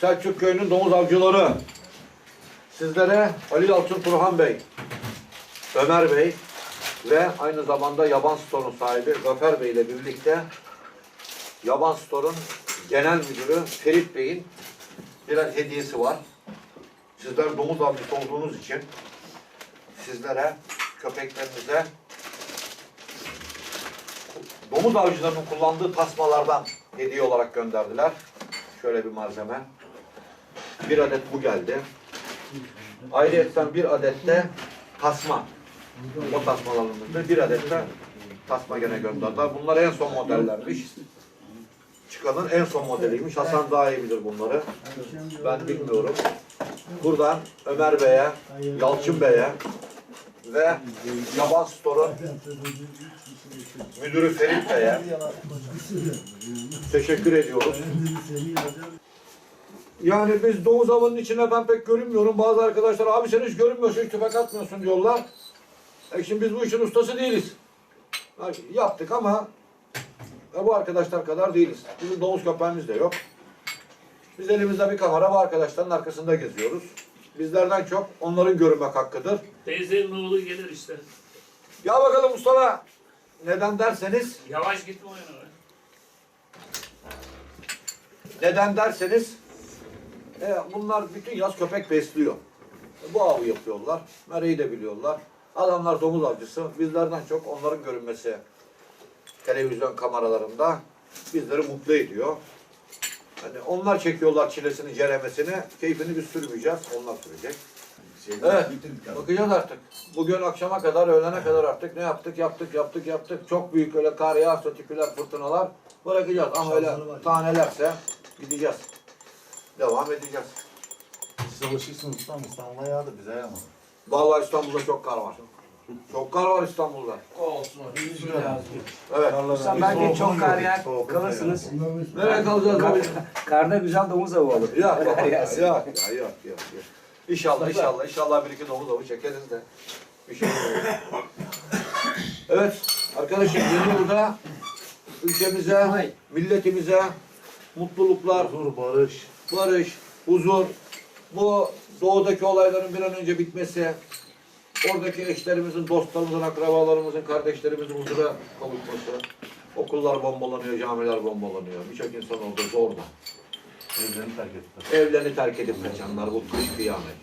Selçuk Köyü'nün domuz avcıları. Sizlere Ali Yalçın Turhan Bey, Ömer Bey ve aynı zamanda Yaban Store'un sahibi Zafer Bey ile birlikte Yaban Store'un genel müdürü Ferit Bey'in birer hediyesi var. Sizler domuz avcısı olduğunuz için sizlere, köpeklerinize domuz avcılarının kullandığı tasmalardan hediye olarak gönderdiler. Şöyle bir malzeme. Bir adet bu geldi. Ayrıca bir adet de tasma. O tasmalarımızda bir adet de tasma gene gönderdiler. Bunlar en son modellermiş. Çıkanın en son modeliymiş. Hasan daha iyi bilir bunları. Ben bilmiyorum. Buradan Ömer Bey'e, Yalçın Bey'e ve Yaban Store'un müdürü Ferit Bey'e teşekkür ediyoruz. Yani biz domuz avının içine ben pek görünmüyorum. Bazı arkadaşlar abi sen hiç görünmüyorsun, hiç tüfek atmıyorsun diyorlar. E şimdi biz bu işin ustası değiliz. Yaptık ama e, bu arkadaşlar kadar değiliz. Bizim domuz köpeğimiz de yok. Biz elimizde bir kamera bu arkadaşların arkasında geziyoruz. Bizlerden çok onların görünmek hakkıdır. Teyzenin oğlu gelir işte. Ya bakalım Mustafa. Neden derseniz, Yavaş gitme oyuna. neden derseniz e, bunlar bütün yaz köpek besliyor. E, bu avı yapıyorlar. Mereyi de biliyorlar. Adamlar domuz avcısı. Bizlerden çok onların görünmesi televizyon kameralarında bizleri mutlu ediyor. Hani onlar çekiyorlar çilesini, ceremesini. Keyfini biz sürmeyeceğiz. Onlar sürecek. Evet. Bakacağız artık. Bugün akşama kadar, öğlene kadar artık ne yaptık, yaptık, yaptık, yaptık. Çok büyük öyle kar yağsa, tipiler, fırtınalar bırakacağız. Ama öyle tanelerse gideceğiz. Devam edeceğiz. Siz alışırsınız ustam. İstanbul'a yağdı bize yağmadı. Vallahi İstanbul'da çok kar var. Çok kar var İstanbul'da. Olsun. Evet. Sen belki çok kar yer kalırsınız. Nereye kalacağız abi? Karda güzel domuz avı olur. Yersin. yok, ya, yok, yok, yok. İnşallah, inşallah, inşallah bir iki domuz avı çekeriz de. Bir şey olur. Evet, arkadaşım yeni yılda ülkemize, milletimize mutluluklar, Huzur, barış. Barış, huzur, bu doğudaki olayların bir an önce bitmesi, oradaki eşlerimizin, dostlarımızın, akrabalarımızın, kardeşlerimizin huzura kavuşması, okullar bombalanıyor, camiler bombalanıyor. Birçok insan orada zorda. Evlerini terk ettiler. Evlerini terk edip kaçanlar bu kış kıyamet.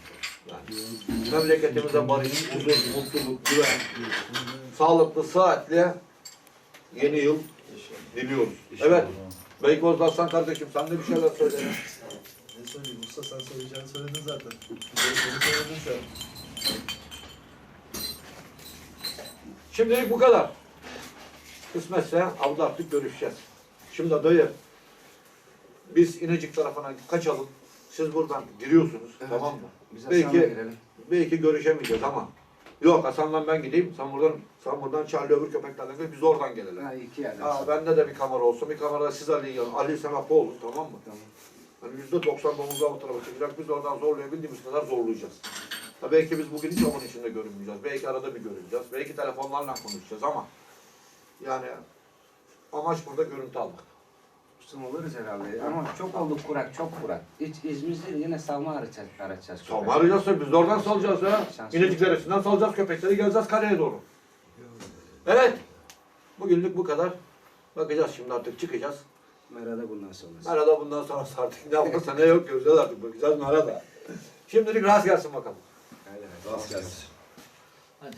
Yani memleketimize barış, huzur, mutluluk, güven, sağlıklı, sıhhatli yeni yıl diliyoruz. Evet, Beykoz'da Aslan kardeşim sen de bir şeyler söyle. Söyleyeyim usta sen söyleyeceğini söyledin zaten. Söyleyeceğini söyledin sen. Şimdilik bu kadar. Kısmetse avda artık görüşeceğiz. Şimdi dayı, biz İnecik tarafına kaçalım. Siz buradan giriyorsunuz, tamam mı? Biz Belki- Hasan'la girelim. Belki görüşemeyeceğiz ama. Yok Hasan'la ben gideyim. Sen buradan, sen buradan Charlie öbür köpeklerle gel. Biz oradan gelelim. Ha iki yerden. Ha, bende de bir kamera olsun. Bir kamerada siz Ali yanı. Ali sen Apo olun tamam mı? Tamam. Hani yüzde doksan domuzlar bu tarafa çıkacak. Biz oradan zorlayabildiğimiz kadar zorlayacağız. Ha, belki biz bugün hiç onun içinde görünmeyeceğiz. Belki arada bir görüneceğiz. Belki telefonlarla konuşacağız ama yani amaç burada görüntü almak. Ustam oluruz herhalde. Ama çok olduk kurak, çok kurak. Hiç İzmir'de yine salma arayacağız. arayacağız Salma arayacağız tabii. Biz de oradan salacağız ya. Şanslı. İnecik Deresi'nden salacağız köpekleri. Geleceğiz kareye doğru. Evet. Bugünlük bu kadar. Bakacağız şimdi artık çıkacağız. Merada bundan sonrası. Merhaba bundan sonra artık ne yaparsa ne yok göreceğiz artık. Bakacağız merhaba. Şimdilik rast gelsin bakalım. Haydi. Rast gelsin. Baba.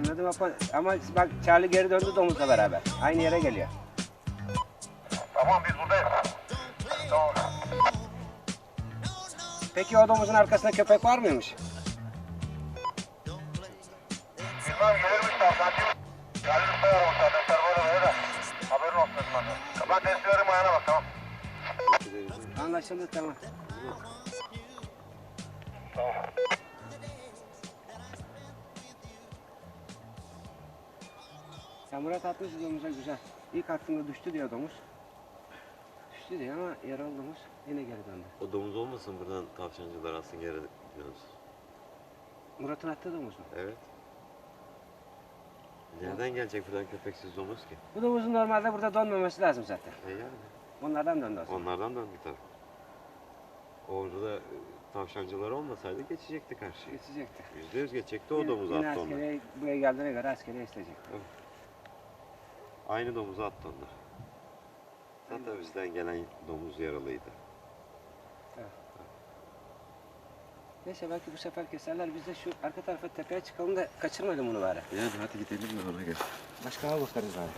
Anladım apa. Ama bak Charlie geri döndü domuzla beraber. Aynı yere geliyor. Tamam, biz buradayız. Tamam. Peki o domuzun arkasında köpek var mıymış? Bilmem gelirmiş tavsancı. Geldim sayarım o zaten servoyla böyle de. Haberin olsun dedim ben de. Testlerim ayağına bak tamam. Anlaşıldı tamam. Ya Murat atmış domuza güzel. İlk attığında düştü diyor domuz. Düştü diyor ama yaralı domuz yine geri döndü. O domuz olmasın buradan tavşancılar alsın geri gidiyoruz. Murat'ın attığı domuz mu? Evet. Nereden gelecek buradan köpeksiz domuz ki? Bu domuzun normalde burada dönmemesi lazım zaten. E yani. Bunlardan döndü zaman. Onlardan döndü tabii. Orada da e, tavşancılar olmasaydı geçecekti karşıya. Geçecekti. Yüzde yüz geçecekti o domuz Yine attı onları. askeriye buraya geldiğine göre askeriye isteyecekti. Aynı domuzu attı onlar. Zaten bizden gelen domuz yaralıydı. Neyse belki bu sefer keserler. Biz de şu arka tarafa tepeye çıkalım da kaçırmayalım bunu bari. Yani hadi gidelim de ona göre. Başka hava bakarız bari.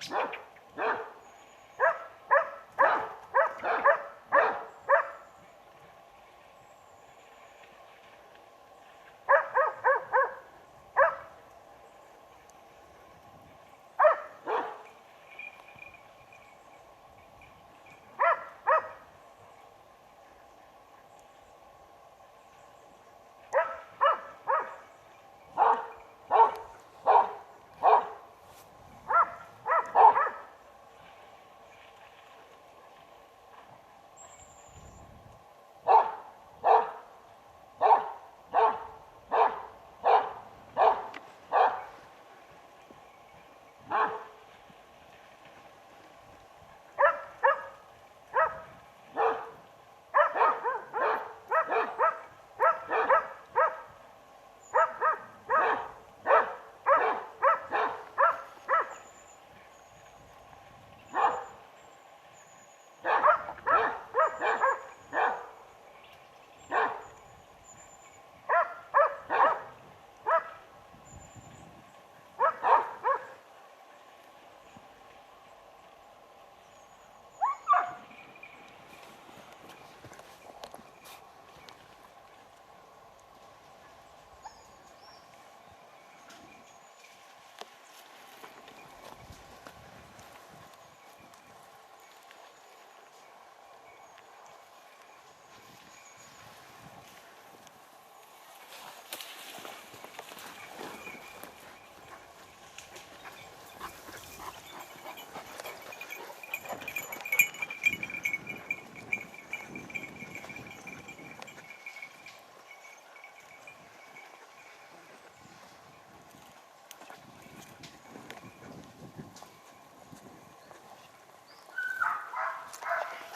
Thank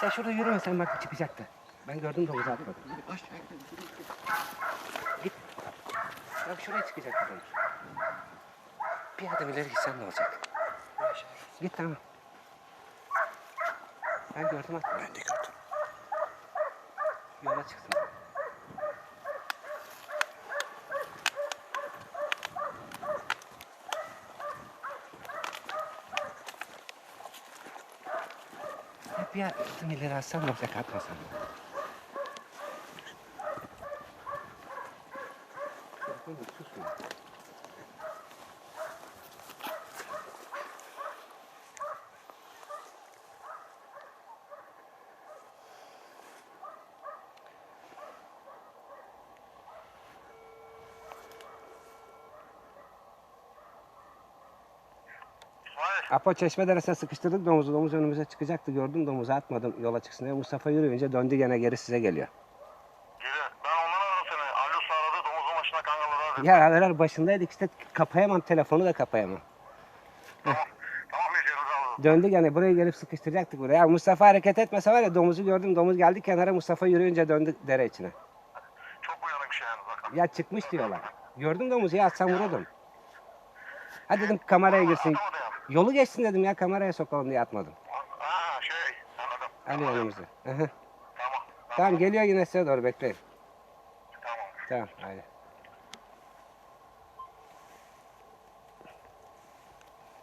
Sen şurada yürüme sen bak çıkacaktı. Ben gördüm domuzu atmadım. Git. Bak şuraya çıkacaktı domuz. Bir adım ileri gitsen ne olacak? Git tamam. Ben gördüm atmadım. Ben de gördüm. Yola çıksın. Hep bir adım ileri atsan ne olacak atmasan. Telefonu susmuyor. Apo çeşme deresine sıkıştırdık domuzu. Domuz önümüze çıkacaktı. Gördüm domuzu atmadım yola çıksın diye. Mustafa yürüyünce döndü gene geri size geliyor. Geliyor. Ben ondan aradım seni. Alo sağladı domuzun başına kangaları aradı. Ya haberler başındaydık işte kapayamam telefonu da kapayamam. Tamam aldım. Döndü gene buraya gelip sıkıştıracaktık buraya. Ya Mustafa hareket etmese var ya domuzu gördüm domuz geldi kenara Mustafa yürüyünce döndü dere içine. Çok uyanık bir şey yani zaten. Ya çıkmış diyorlar. Gördüm domuzu ya atsam vururdum. Hadi dedim kameraya girsin. Atamadı. Yolu geçsin dedim ya kameraya sokalım diye atmadım. Ha şey anladım. Önümüzde. Hı hı. Tamam. Tamam geliyor yine size doğru bekleyin. Tamam. Tamam hadi.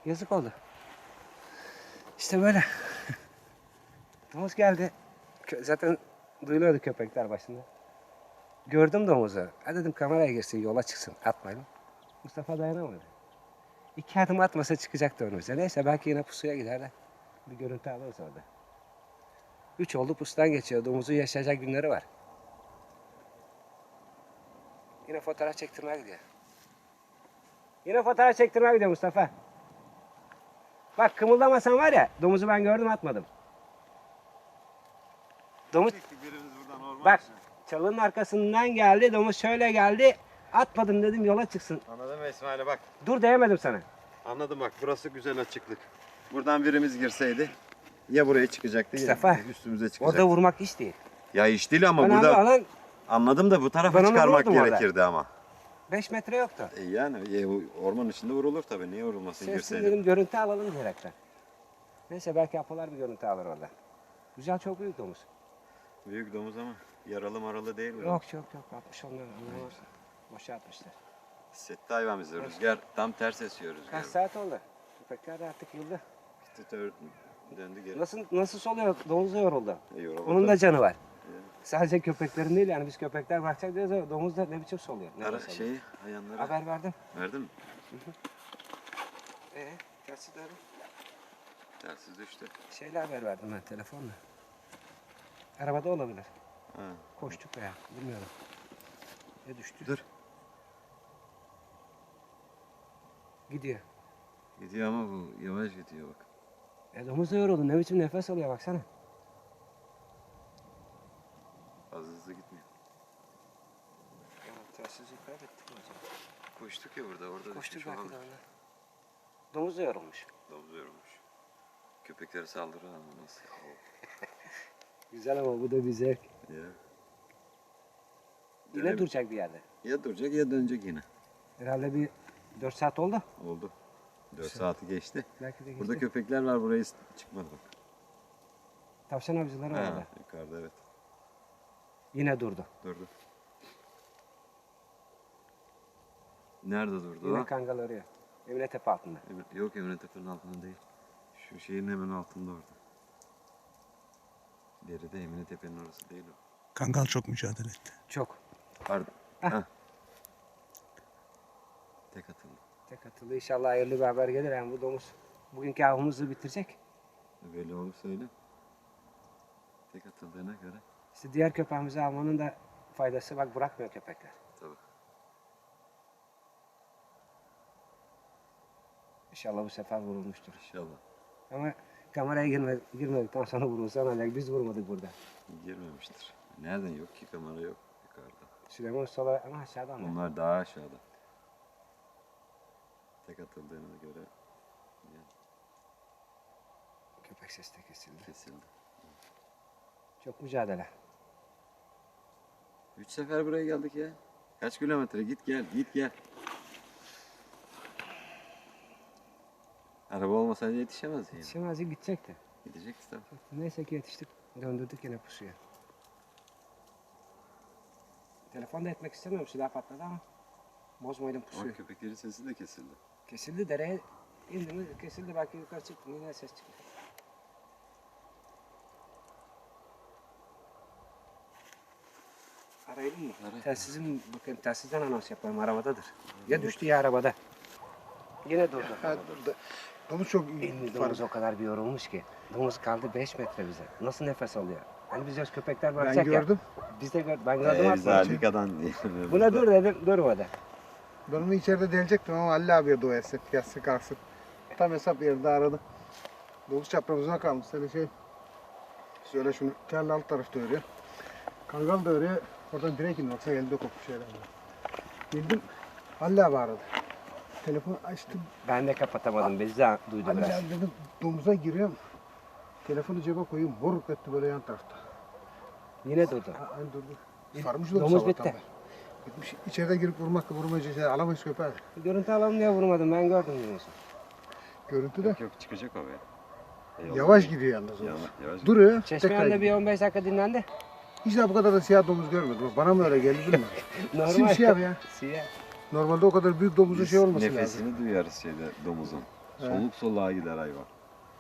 Yazık oldu. İşte böyle. Domuz geldi. Zaten duyuluyordu köpekler başında. Gördüm domuzu. Ha dedim kameraya girsin yola çıksın. Atmayın. Mustafa dayanamadı. İki adım atmasa çıkacaktı önümüze. Neyse belki yine pusuya gider de bir görüntü alırız orada. Üç oldu pusudan geçiyor. Domuzun yaşayacak günleri var. Yine fotoğraf çektirmeye gidiyor. Yine fotoğraf çektirmeye gidiyor Mustafa. Bak kımıldamasan var ya domuzu ben gördüm atmadım. Domuz bak çalının arkasından geldi domuz şöyle geldi atmadım dedim yola çıksın. Anladın İsmail'e bak. Dur diyemedim sana. Anladım bak burası güzel açıklık. Buradan birimiz girseydi ya buraya çıkacaktı ya Mustafa, üstümüze çıkacaktı. Orada vurmak iş değil. Ya iş değil ama Önemli burada olan anladım da bu tarafa Ben çıkarmak vurdum orada. gerekirdi ama. 5 metre yoktu. E yani e, orman içinde vurulur tabii. Niye vurulmasın Sesli girseydi? dedim görüntü alalım diyerekten. Neyse belki apolar bir görüntü alır orada. Güzel çok büyük domuz. Büyük domuz ama yaralı maralı değil mi? Yok yok yok atmış onlar. Boşa atmışlar. Hissetti hayvan bizi. Rüzgar tam ters esiyor rüzgar. Kaç saat oldu? Köpekler artık yıldı. Gitti tör- döndü geri. Nasıl nasıl soluyor? Domuz da yoruldu. E, yoruldu Onun da canı var. Sadece köpeklerin değil yani biz köpekler bakacak diyoruz ama domuz da ne biçim soluyor? Ara Nefes alıyor. şeyi ayağınlara Haber verdim. verdin mi? Ee, tersi de öyle. Tersiz düştü. Şeyle haber verdim ben telefonla. Arabada olabilir. Ha. Koştuk veya bilmiyorum. Ne düştü? Dur. Gidiyor. Gidiyor ama bu yavaş gidiyor bak. E domuz da yoruldu. Ne biçim nefes alıyor baksana. Az hızlı gitmiyor. Ya telsizliği kaybettik mi acaba? Koştuk ya burada. Orada Koştuk düşmüş belki de olabilir. ondan. Domuz da yorulmuş. Domuz yorulmuş. Köpekleri saldırır ama nasıl? Güzel ama bu da bir zevk. Ya. Yine Dönem- duracak bir yerde. Ya duracak ya dönecek yine. Herhalde bir 4 saat oldu. Oldu. 4 saati geçti. Belki de geçti. Burada köpekler var buraya çıkmadı bak. Tavşan avcıları var Ha, orada. yukarıda evet. Yine durdu. Durdu. Nerede durdu Yine o? kangal arıyor. Emine Tepe altında. Emre- Yok Emre Tepe'nin altında değil. Şu şeyin hemen altında orada. Deride Emine Tepe'nin orası değil o. Kangal çok mücadele etti. Çok. Pardon. Heh. Heh. Tek atıldı. Tek atıldı. İnşallah hayırlı bir haber gelir. Yani bu domuz bugünkü avımızı bitirecek. Böyle olursa öyle. Tek atıldığına göre. İşte diğer köpeğimizi almanın da faydası bak bırakmıyor köpekler. Tabii. İnşallah bu sefer vurulmuştur. İnşallah. Ama kameraya girme, girmedikten sonra vurulsa olacak? Biz vurmadık burada. Girmemiştir. Nereden yok ki kamera yok yukarıda. Süleyman Usta ama aşağıda ama. Onlar daha aşağıda. Tek atıldığına göre Köpek sesi de kesildi. kesildi. Çok mücadele. Üç sefer buraya geldik ya. Kaç kilometre? Git gel, git gel. Araba olmasaydı yetişemez yani. Yetişemezdi gidecekti. Gidecek tabii. Neyse ki yetiştik. Döndürdük yine pusuya. Telefon da etmek istemiyorum. Silah patladı ama. Bozmayalım Ama pusuyu. köpeklerin sesi de kesildi. Kesildi dereye indi mi kesildi belki yukarı çıktı yine ses çıktı. Arayalım mı? Ara. Telsizim bakın telsizden anons yapalım arabadadır. Ya düştü ya arabada. Yine durdu. Domuz çok Elimiz domuz o kadar bir yorulmuş ki. Domuz kaldı 5 metre bize. Nasıl nefes alıyor? Hani biz öz köpekler Ben bakacak ya. gördüm. Biz de gördük. Ben gördüm Ee. Zalikadan Buna dur dedim durmadı. Ben onu içeride delecektim ama Ali abiye dua etsin. Yatsın kalksın. Tam hesap yerinde aradı. Domuz çaprazına kalmış. Seni şey şöyle şunu kelle alt tarafta örüyor. Kangal da örüyor. Oradan direkt indi. Baksana elde kopmuş herhalde. Bildim. Ali abi aradı. Telefonu açtım. Ben de kapatamadım. Bizi de duydu Ali biraz. abi dedim domuza giriyorum. Telefonu cebe koyayım. Vuruk etti böyle yan tarafta. Yine durdu. Ha, hani durdu. Sarmış domuz bitti. beri. Gitmiş içeride girip vurmakla vurmayacak şey alamayız köpeği. Görüntü alalım diye vurmadım. Ben gördüm diyorsun. Görüntü de Yok yok çıkacak o be. Eyvallah. yavaş gidiyor yalnız. Yavaş, yavaş. Duruyor. tekrar Çeşmeyen'de gidiyor. bir 15 dakika dinlendi. Hiç de bu kadar da siyah domuz görmedim. Bana mı öyle geldi bilmiyorum. Normal. Simsiyah ya. Siyah. Normalde o kadar büyük domuzun Biz şey olması nefesini lazım. duyarız şeyde domuzun. Soluk soluğa gider hayvan.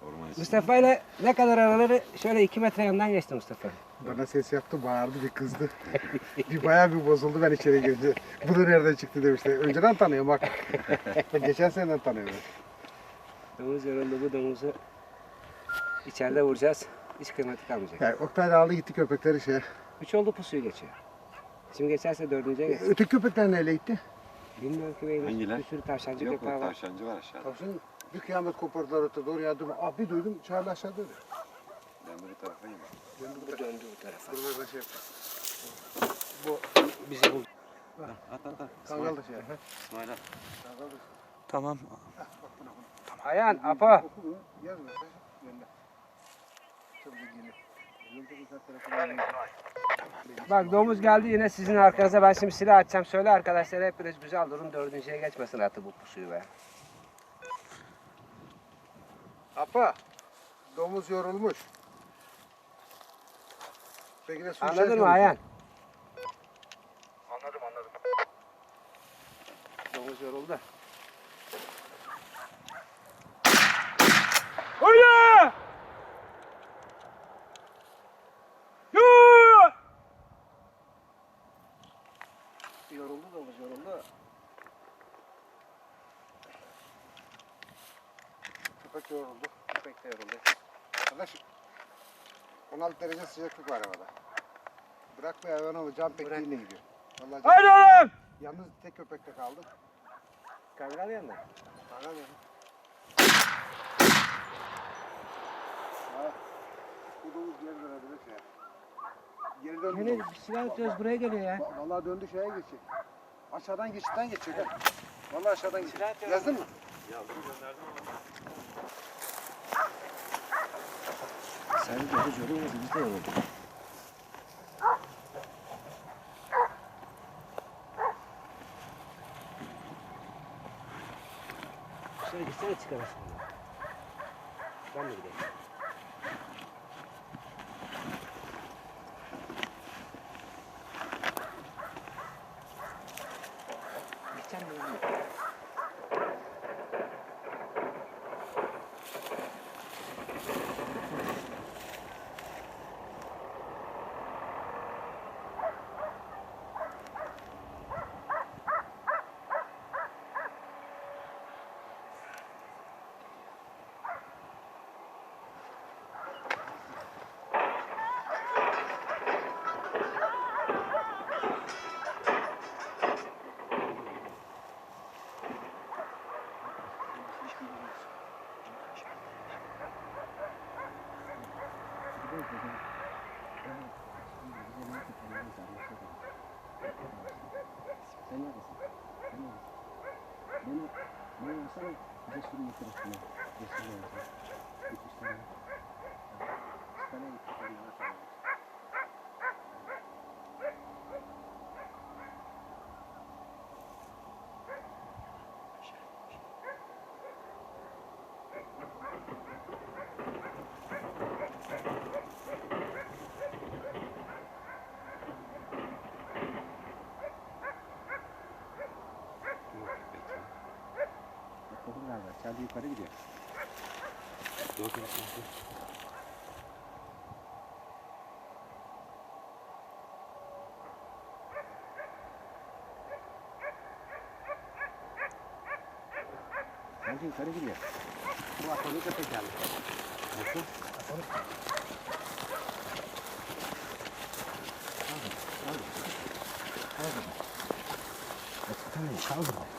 Orman içinde. Mustafa ile ne kadar araları şöyle 2 metre yandan geçti Mustafa. Bana ses yaptı, bağırdı, bir kızdı. bir bayağı bir bozuldu ben içeri girince. Bu da nereden çıktı demişti. Önceden tanıyorum bak. Ben Geçen seneden tanıyorum. Domuz yoruldu bu domuzu içeride vuracağız. Hiç kıymeti kalmayacak. Yani Oktay da aldı gitti köpekleri şey. Üç oldu pusuyu geçiyor. Şimdi geçerse dördüncüye geçsin. Öteki köpekler neyle gitti? Bilmiyorum ki beyim. Hangiler? Bir sürü tavşancı Yok köpeği yok var. tavşancı var aşağıda. Tavşan bir kıyamet kopardılar öte doğru yardım. Aa bir duydum çağırdı aşağıda öyle. Ben bu tarafa döndü bu da Tamam. Güzel telefon almayı. Bak domuz geldi yine sizin arkanıza. Ben şimdi silah atacağım. Söyle arkadaşlara hepiniz güzel durun. Dördüncüye geçmesin artık bu pusuyu be. Apa, domuz yorulmuş. Peki de su Anladın mı Ayhan? Anladım anladım. Domuz yoruldu. Oyna! Yoruldu domuz yoruldu. Köpek yoruldu. Köpek de yoruldu. Arkadaş, 16 derece sıcaklık var havada. Bırakma hayvan ama can pek Bırak. değil gidiyor. Vallahi Haydi oğlum! Yalnız tek köpekte kaldı. Kangal yanına. Kangal ya. Ha, Bu domuz geri dönebilir ya. Geri döndü Yine domuz. bir silah atıyoruz buraya geliyor ya. Va- Vallahi döndü şeye geçecek. Aşağıdan geçitten geçecek ha. Vallahi aşağıdan geçecek. Yazdın mı? Sen domuz yorulmadı biz de yorulduk. Şöyle gitsene çıkarasın. Ben de gideyim. Gideceğim mi? Sen neredesin? Sen neredesin? Beni, beni alsana. Bize sürü getir üstüne. Geçsin beni sen. Git üstüne. Üstüne git. Üstüne git. Kopur galiba. Çaldı yukarı gidiyor. Dur bakalım. dur, dur. Çaldı yukarı gidiyor. Bu akıllı köpek geldi. Nasıl? Tamam, çaldı. Çekmek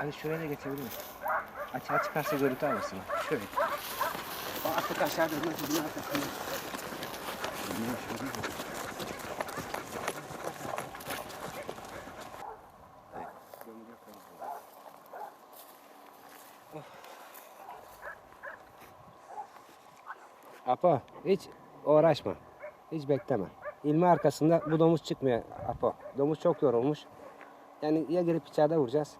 Hani şuraya da geçebilir misin? Açığa çıkarsa görüntü alırsın. Şöyle. O artık aşağıda nasıl bunun arkasında. Apo hiç uğraşma. Hiç bekleme. İlmi arkasında bu domuz çıkmıyor Apo. Domuz çok yorulmuş. Yani ya girip içeride vuracağız.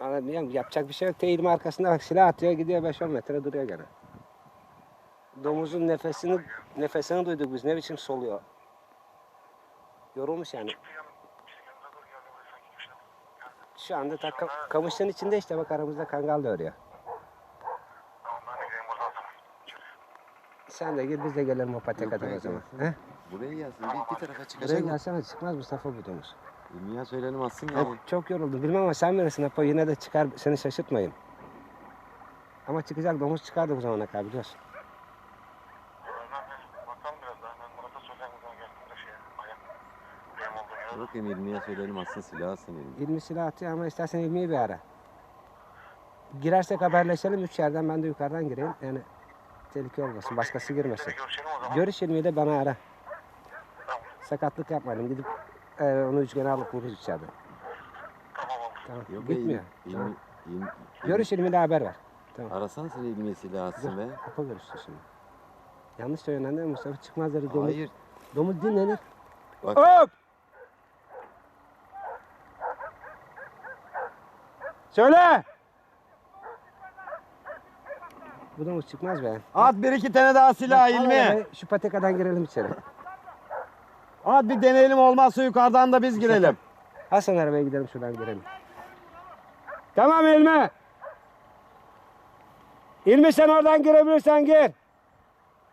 Mı? Yapacak bir şey yok. İlmi arkasında bak silah atıyor gidiyor 5-10 metre duruyor gene. Domuzun nefesini nefesini duyduk biz ne biçim soluyor. Yorulmuş yani. Şu anda ta ka- kamışın içinde işte bak aramızda kangal da örüyor. Sen de gir biz de gelelim o patekadan o zaman. He? Buraya gelsin. Bir, bir tarafa Buraya çıkacak. gelsene çıkmaz Mustafa bu domuz. İlmiye söyleyelim aslında Hep yani. çok yoruldum. Bilmem ama sen bilirsin Apo yine de çıkar seni şaşırtmayın. Ama çıkacak domuz çıkardı bu zamana kadar biliyorsun. Bakalım biraz daha. Ben Murat'a söyleyeyim o zaman gelsin de şeye. Aya. Benim olduğum yere. Bakayım İlmiye söyleyelim aslında silah alsın İlmiye. İlmi silah atıyor ama istersen ilmiyi bir ara. Girersek haberleşelim üç yerden ben de yukarıdan gireyim. Yani tehlike olmasın. Başkası girmesin. Görüşelim o zaman. Görüş ilmiyi de bana ara. Sakatlık yapmayalım. Gidip e, onu üçgene alıp vururuz içeride. Tamam olur. Tamam. Yok Gitmiyor. İlmi, İlmi, İlmi, Görüş ilmi de haber ver. Arasana sen İlmiye silah atsın be. Apo görüştü şimdi. Yanlış söylendi değil mi Mustafa? Çıkmaz. Domuz, Hayır. domuz dinlenir. Bak. Hop! Söyle! Bu domuz çıkmaz be. At bir iki tane daha silah Al ilmi. Şu patekadan girelim içeri. At bir deneyelim olmazsa yukarıdan da biz girelim. Sen arabaya gidelim şuradan girelim. Tamam İlmi. İlmi sen oradan girebilirsen gir.